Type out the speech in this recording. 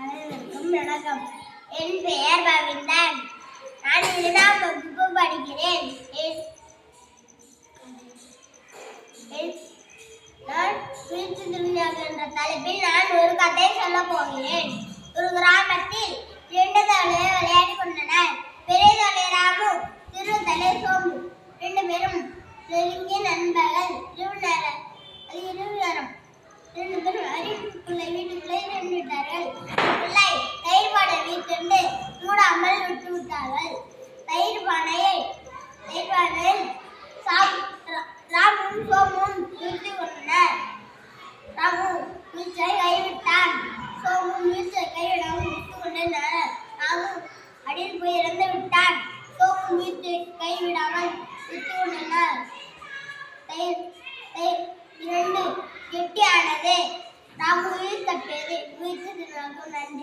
வணக்கம் என் பெயர் பவிந்தன். நான் இரண்டாம் வகுப்பு படிக்கிறேன். நான் என்ற தலைப்பில் நான் ஒரு கதை சொல்ல போகிறேன். ஒரு கிராமத்தில் இரண்டு தலைவர் விளையாடி கொண்டனர். பெரிய தலை ராமு சிறு தலை சோமு ரெண்டு பேரும் நெருங்கிய நண்பர்கள். இருவினர் அது இருவினரும் ரெண்டு பேரும் அருகிலுள்ள வீட்டுக்குள்ளே நின்றுட்டார்கள் அடியில் இறந்து விட்டார் சோமு மீச்சை கைவிடாமல் விட்டு கொண்டனர். இரண்டு கெட்டியானது. நாம் உயிர் தப்பியது. உயிர்த்து நன்றி.